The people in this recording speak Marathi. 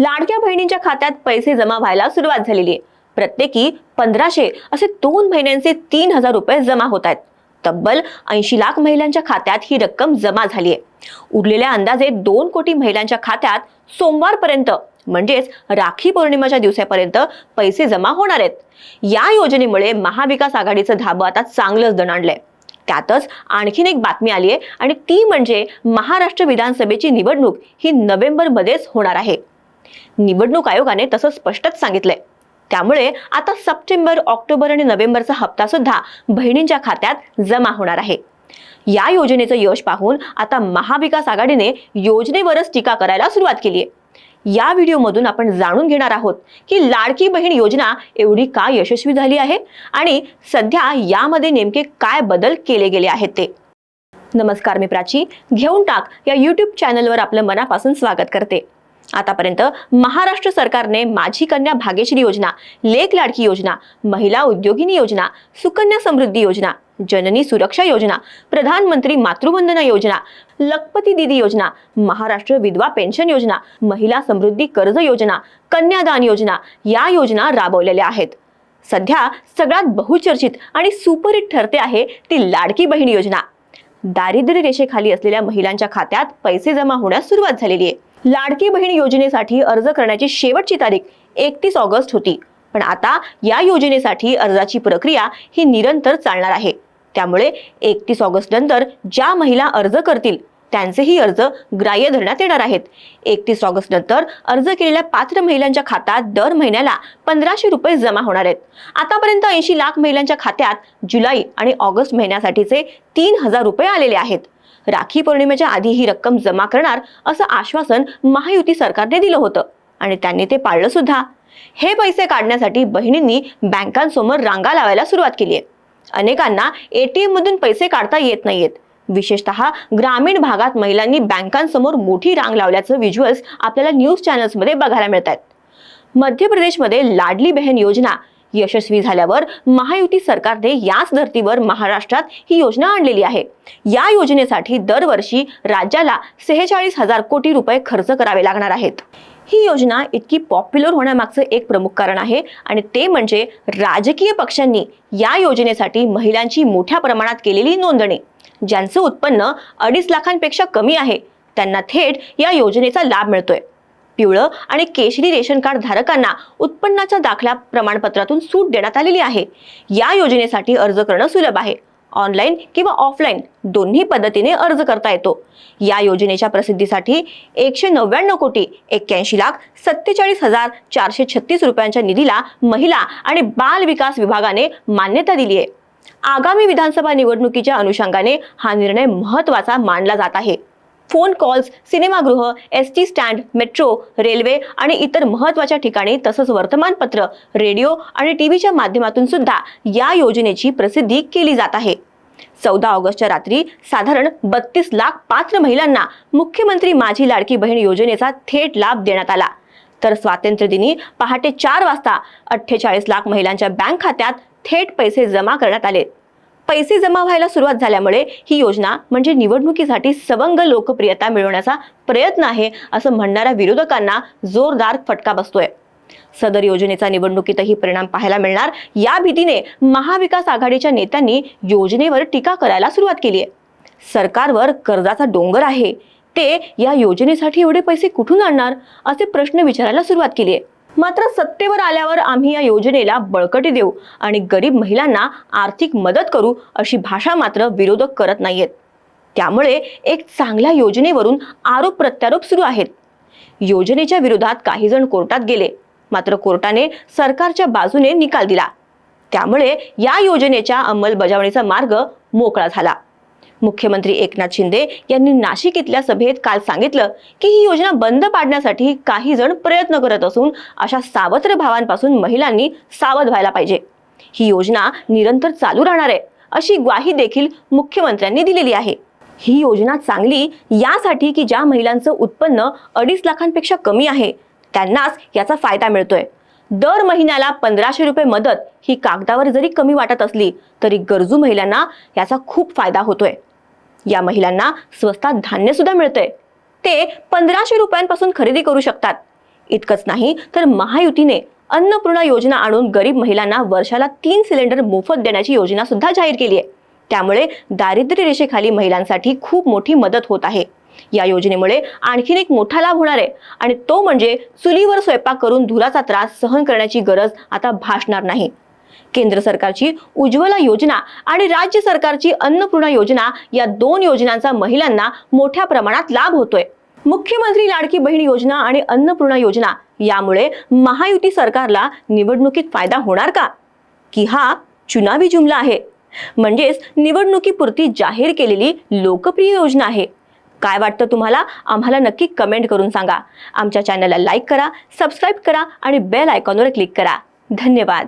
लाडक्या बहिणींच्या खात्यात पैसे जमा व्हायला सुरुवात झालेली आहे. प्रत्येकी पंधराशे असे दोन महिन्यांचे तीन हजार रुपये जमा होत आहेत. तब्बल ऐंशी लाख महिलांच्या खात्यात ही रक्कम जमा झाली आहे. उरलेल्या अंदाजे दोन कोटी महिलांच्या खात्यात सोमवारपर्यंत म्हणजेच राखी पौर्णिमेच्या दिवसापर्यंत पैसे जमा होणार आहेत. या योजनेमुळे महाविकास आघाडीचं धाबं आता चांगलंच दणाणलंय त्यातच आणखीन एक बातमी आली आहे आणि ती म्हणजे महाराष्ट्र विधानसभेची निवडणूक ही नोव्हेंबरमध्येच होणार आहे. निवडणूक आयोगाने तसं स्पष्टच सांगितलंय. त्यामुळे आता सप्टेंबर ऑक्टोबर आणि नोव्हेंबरचा हप्ता सुद्धा बहिणींच्या खात्यात जमा होणार आहे. या योजनेचं यश पाहून आता महाविकास आघाडीने योजनेवरच टीका करायला सुरुवात केली आहे या व्हिडिओमधून आपण जाणून घेणार आहोत की लाडकी बहीण योजना एवढी का यशस्वी झाली आहे आणि सध्या यामध्ये नेमके काय बदल केले गेले आहेत ते. नमस्कार मी प्राची घेऊन टाक या यूट्यूब चॅनलवर आपलं मनापासून स्वागत करते. आतापर्यंत महाराष्ट्र सरकारने माझी कन्या भाग्यश्री योजना लेख लाडकी योजना महिला उद्योगिनी योजना सुकन्या समृद्धी योजना जननी सुरक्षा योजना प्रधानमंत्री मातृवंदना योजना लखपती दिदी योजना महाराष्ट्र विधवा पेन्शन योजना महिला समृद्धी कर्ज योजना कन्यादान योजना या योजना राबवलेल्या आहेत. सध्या सगळ्यात बहुचर्चित आणि सुपरहिट ठरते आहे ती लाडकी बहीण योजना. दारिद्र्य रेषेखाली असलेल्या महिलांच्या खात्यात पैसे जमा होण्यास सुरुवात झालेली आहे. लाडकी बहीण योजनेसाठी अर्ज करण्याची शेवटची तारीख एकतीस ऑगस्ट होती. पण आता या योजनेसाठी अर्जाची प्रक्रिया ही निरंतर चालणार आहे. त्यामुळे एकतीस ऑगस्ट नंतर ज्या महिला अर्ज करतील त्यांचेही अर्ज ग्राह्य धरण्यात येणार आहेत. एकतीस ऑगस्ट नंतर अर्ज केलेल्या पात्र महिलांच्या खात्यात दर महिन्याला पंधराशे रुपये जमा होणार आहेत. आतापर्यंत ऐंशी लाख महिलांच्या खात्यात जुलै आणि ऑगस्ट महिन्यासाठीचे तीन हजार रुपये आलेले आहेत. राखी पौर्णिमेच्या आधी ही रक्कम जमा करणार असं आश्वासन महायुती सरकारने दिलं होतं. आणि त्यांनी ते पाळलं सुद्धा. हे पैसे काढण्यासाठी बहिणींनी बँकांसमोर रांगा लावायला सुरुवात केली आहे. अनेकांना एटीएम मधून पैसे काढता येत नाहीयेत. विशेषतः ग्रामीण भागात महिलांनी बँकांसमोर मोठी रांग लावल्याचं व्हिज्युअल्स आपल्याला न्यूज चॅनल्समध्ये बघायला मिळत आहेत मध्य प्रदेशमध्ये लाडली बहन योजना यशस्वी झाल्यावर महायुती सरकारने याच धर्तीवर महाराष्ट्रात ही योजना आणलेली आहे. या योजनेसाठी दरवर्षी राज्याला सेहेचाळीस हजार कोटी रुपये खर्च करावे लागणार आहेत. ही योजना इतकी पॉप्युलर होण्यामागचं एक प्रमुख कारण आहे आणि ते म्हणजे राजकीय पक्षांनी या योजनेसाठी महिलांची मोठ्या प्रमाणात केलेली नोंदणी. ज्यांचं उत्पन्न अडीच लाखांपेक्षा कमी आहे त्यांना थेट या योजनेचा लाभ मिळतोय. पिवळं आणि केशरी रेशन कार्ड धारकांना उत्पन्नाच्या दाखल्या प्रमाणपत्रातून सूट देण्यात आलेली आहे. या योजनेसाठी अर्ज करणं सुलभ आहे. ऑनलाईन किंवा ऑफलाईन दोन्ही पद्धतीने अर्ज करता येतो. या योजनेच्या प्रसिद्धीसाठी एकशे नव्याण्णव कोटी एक्क्याऐंशी लाख सत्तेचाळीस हजार चारशे छत्तीस रुपयांच्या निधीला महिला आणि बाल विकास विभागाने मान्यता दिली आहे. आगामी विधानसभा निवडणुकीच्या अनुषंगाने हा निर्णय महत्त्वाचा मानला जात आहे. फोन कॉल्स सिनेमागृह S T stand metro railway आणि इतर महत्त्वाच्या ठिकाणी तसंच वर्तमानपत्र रेडिओ आणि टीव्हीच्या माध्यमातून सुद्धा या योजनेची प्रसिद्धी केली जात आहे. चौदा ऑगस्टच्या रात्री साधारण बत्तीस लाख पात्र महिलांना मुख्यमंत्री माझी लाडकी बहीण योजनेचा थेट लाभ देण्यात आला. तर स्वातंत्र्यदिनी पहाटे चार वाजता अठ्ठेचाळीस लाख महिलांच्या बँक खात्यात थेट पैसे जमा करण्यात आले. पैसे जमा व्हायला सुरुवात झाल्यामुळे ही योजना म्हणजे निवडणुकीसाठी सवंग लोकप्रियता मिळवण्याचा प्रयत्न आहे असं म्हणणाऱ्या विरोधकांना जोरदार फटका बसतोय. सदर योजनेचा निवडणुकीतही परिणाम पाहायला मिळणार. या भीतीने महाविकास आघाडीच्या नेत्यांनी योजनेवर टीका करायला सुरुवात केली आहे. सरकारवर कर्जाचा डोंगर आहे. ते या योजनेसाठी एवढे पैसे कुठून आणणार? असे प्रश्न विचारायला सुरुवात केली आहे. मात्र सत्तेवर आल्यावर आम्ही या योजनेला बळकटी देऊ आणि गरीब महिलांना आर्थिक मदत करू अशी भाषा मात्र विरोधक करत नाहीयेत. त्यामुळे एक चांगल्या योजनेवरून आरोप प्रत्यारोप सुरू आहेत. योजनेच्या विरोधात काही जण कोर्टात गेले. मात्र कोर्टाने सरकारच्या बाजूने निकाल दिला. त्यामुळे या योजनेच्या अंमलबजावणीचा मार्ग मोकळा झाला. मुख्यमंत्री एकनाथ शिंदे यांनी नाशिक इथल्या सभेत काल सांगितलं की ही योजना बंद पाडण्यासाठी काही जण प्रयत्न करत असून अशा सावत्र भावांपासून महिलांनी सावध व्हायला पाहिजे. ही योजना निरंतर चालू राहणार आहे अशी ग्वाही देखील मुख्यमंत्र्यांनी दिलेली आहे. ही योजना चांगली यासाठी की ज्या महिलांचं उत्पन्न अडीच लाखांपेक्षा कमी आहे त्यांनाच याचा फायदा मिळतोय. दर महिन्याला पंधराशे रुपये मदत ही कागदावर जरी कमी वाटत असली तरी गरजू महिलांना याचा खूप फायदा होतोय. या महिलांना स्वस्तात धान्य सुद्धा मिळतंय. ते पंधराशे रुपयांपासून खरेदी करू शकतात. इतकंच नाही तर महायुतीने अन्नपूर्णा योजना आणून गरीब महिलांना वर्षाला तीन सिलेंडर मोफत देण्याची योजना सुद्धा जाहीर केली आहे. त्यामुळे दारिद्र्य रेषेखाली महिलांसाठी खूप मोठी मदत होत आहे. या योजनेमुळे आणखीन एक मोठा लाभ होणार आहे आणि तो म्हणजे चुलीवर स्वयंपाक करून धुराचा त्रास सहन करण्याची गरज आता भासणार नाही. केंद्र सरकारची उज्ज्वला योजना आणि राज्य सरकारची अन्नपूर्णा योजना या दोन योजनांचा महिलांना मोठ्या प्रमाणात लाभ होतोय. मुख्यमंत्री लाडकी बहीण योजना आणि अन्नपूर्णा योजना यामुळे महायुती सरकारला निवडणुकीत फायदा होणार का? की हा चुनावी जुमला आहे. म्हणजेच निवडणुकीपुरती जाहीर केलेली लोकप्रिय योजना आहे. काय वाटतं तुम्हाला? आम्हाला नक्की कमेंट करून सांगा. आमच्या चॅनलला लाईक करा सबस्क्राईब करा आणि बेल आयकॉनवर क्लिक करा. धन्यवाद.